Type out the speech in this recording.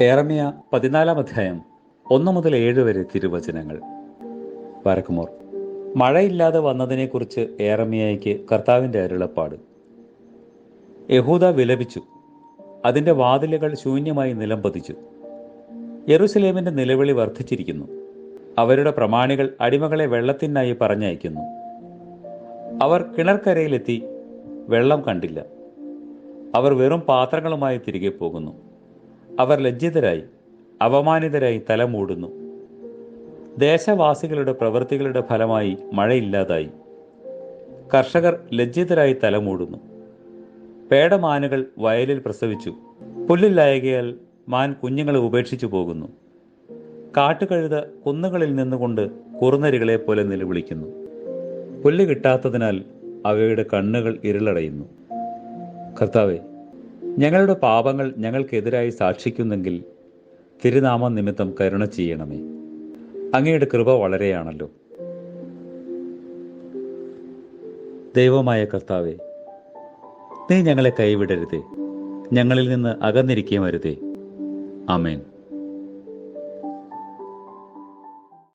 ഏറമിയ പതിനാലാം അധ്യായം ഒന്ന് മുതൽ ഏഴ് വരെ തിരുവചനങ്ങൾ. വരക്കുമോർ മഴയില്ലാതെ വന്നതിനെക്കുറിച്ച് ഏറമിയയ്ക്ക് കർത്താവിന്റെ അരുളപ്പാട്. യഹൂദ വിലപിച്ചു അതിന്റെ വാതിലുകൾ ശൂന്യമായി നിലംപതിച്ചു. യെറുസലേമിന്റെ നിലവിളി വർദ്ധിച്ചിരിക്കുന്നു. അവരുടെ പ്രമാണികൾ അടിമകളെ വെള്ളത്തിനായി പറഞ്ഞയക്കുന്നു. അവർ കിണർക്കരയിലെത്തി വെള്ളം കണ്ടില്ല. അവർ വെറും പാത്രങ്ങളുമായി തിരികെ പോകുന്നു. അവർ ലജ്ജിതരായി അപമാനിതരായി തലമൂടുന്നു ദേശവാസികളുടെ പ്രവൃത്തികളുടെ ഫലമായി മഴയില്ലാതായി. കർഷകർ ലജ്ജിതരായി തലമൂടുന്നു പേടമാനുകൾ വയലിൽ പ്രസവിച്ചു. പുല്ലില്ലായകയാൽ മാൻ കുഞ്ഞുങ്ങളെ ഉപേക്ഷിച്ചു പോകുന്നു. കാട്ടുകഴുത കുന്നുകളിൽ നിന്നുകൊണ്ട് കുറുനരികളെ പോലെ നിലവിളിക്കുന്നു. പുല്ല് കിട്ടാത്തതിനാൽ അവയുടെ കണ്ണുകൾ ഇരുളടയുന്നു. കർത്താവെ ഞങ്ങളുടെ പാപങ്ങൾ ഞങ്ങൾക്കെതിരായി സാക്ഷിക്കുന്നെങ്കിൽ തിരുനാമം നിമിത്തം കരുണ ചെയ്യണമേ. അങ്ങയുടെ കൃപ വളരെയാണല്ലോ. ദൈവമായ കർത്താവെ നീ ഞങ്ങളെ കൈവിടരുതേ. ഞങ്ങളിൽ നിന്ന് അകന്നിരിക്കുകയും വരുതേ. ആമേൻ.